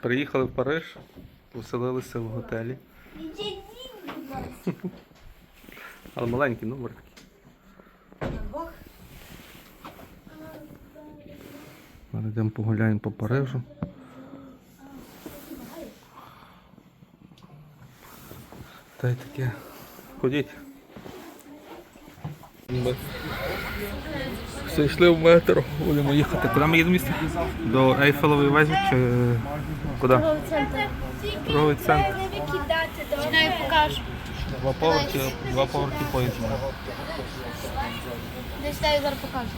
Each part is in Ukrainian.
Приїхали в Париж, поселилися в готелі. Але маленький номер такий. Зараз йдемо погуляємо по Парижу. Та й таке. Ходіть. Ми все йшли в метро, будемо їхати. Куди ми їдемо? До Ейфелевої вежі чи куди? Торговий центр. Давай покажу. Два поверхи, два поверхи поїзд. Десь я зараз покажу.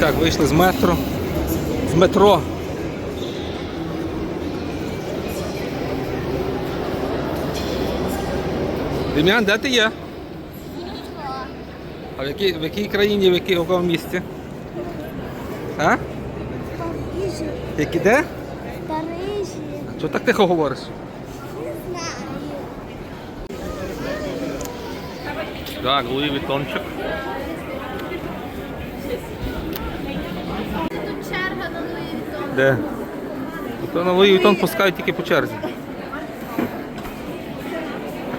Так, вийшли з метро. З метро. Дем'ян, де ти є? А в якій, в якій країні, в якій в якому місті? А? Які де? Парижі. Чого так тихо говориш? Не знаю. Так, Луї Вітончик. Тут черга на Луї Вітон. Де? То на Луї Вітон пускають тільки по черзі.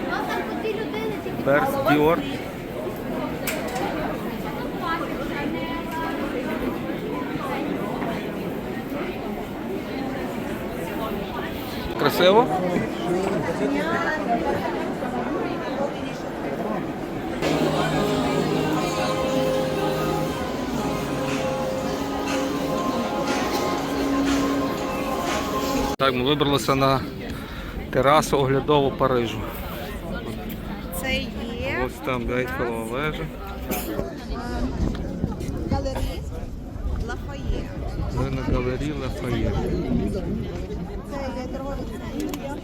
А там по дві людини тільки. Берс, Діор. Красиво? Так, ми вибралися на терасу оглядову Парижу. Це є Ось там Гейфелова вежа. галерії Лафає. Ми на галерії Лафає. Це є торговий центр.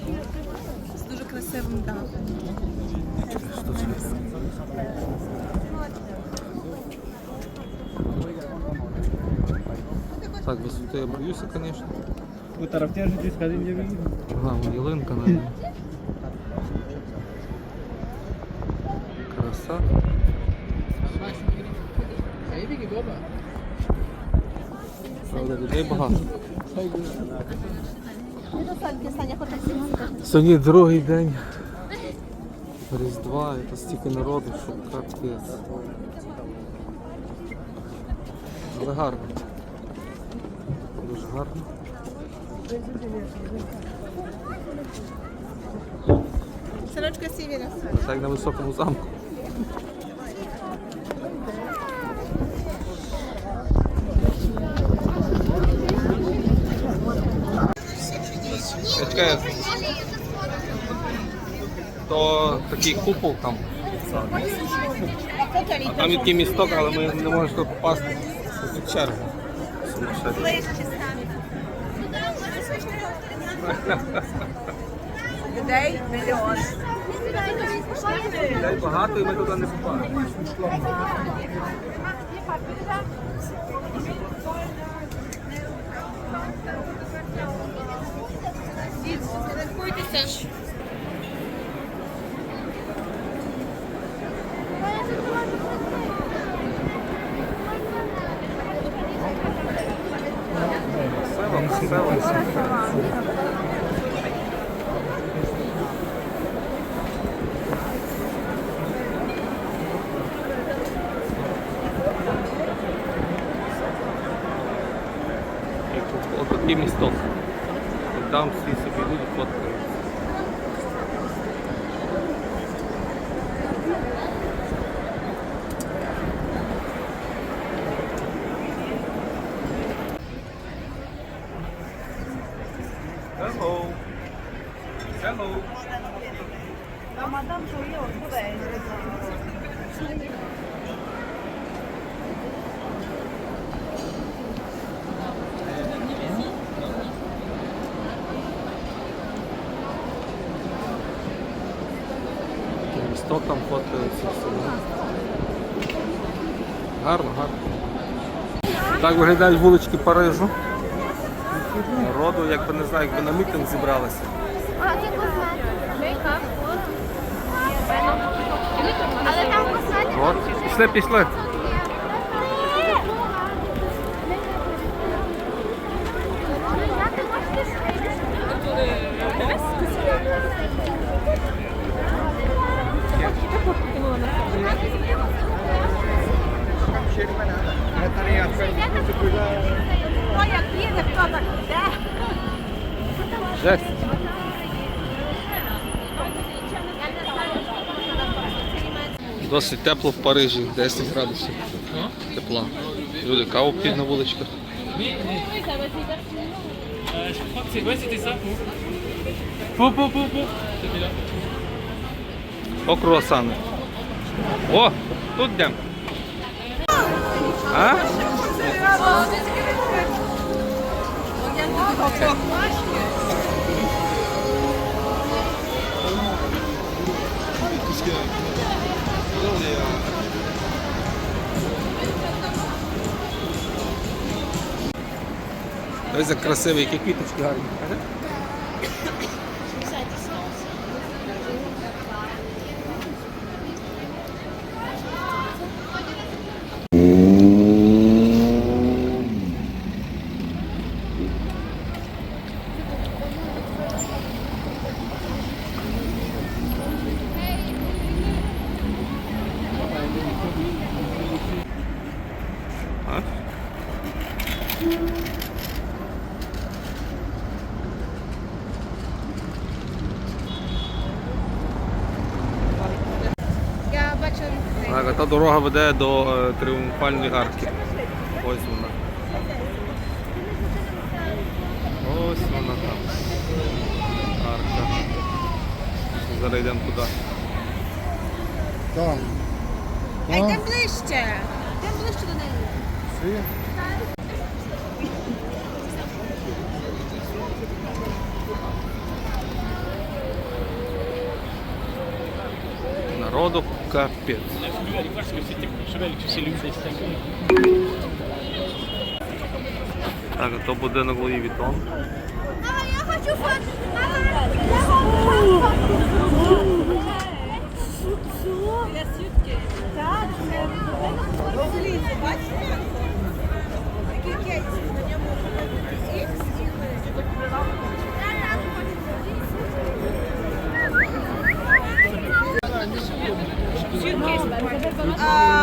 З дуже красивим дахом. Так, висоти я боюся, звісно. Vous taraftière jusqu'à l'île Ага, вон ялинка навіть. Краса. Правда, людей багато. Сьогодні другий день Різдва, і тут стільки народу, що капець. Але гарно. Дуже гарно. Синочка Сівіра. Так на високому замку. Чекай, то такий купол там. А там є такий місток, але ми не можемо туди попасти. Тут черга. Людей мільйон. Людей багато і ми туди не попадаємо. Красиво, красиво. І тут От такий місток. І там всі собі йдуть фоткають. Там фоткаються. все. Гарно, гарно. Так виглядають вулички Парижу. Народу, якби не знаю, якби на мітинг зібралися. Але там. Пішли, пішли. Хто так йде. Жесть. Досить тепло в Парижі, 10 градусів тепла. Люди каву п'ють на вуличках. О, круасани. О, тут йдемо. А? Ось як красиві, які квіточки гарні. А? Я бачу. Так, а та дорога веде до е, Тріумфальної арки. Ось вона. Ось вона там. Арка. Зараз йдемо туди. Там. А йдемо ближче. Йдемо ближче до неї. Народу капець. Так, то будинок Луї Вітон. Мама, я хочу фото. Розлізі, Ah.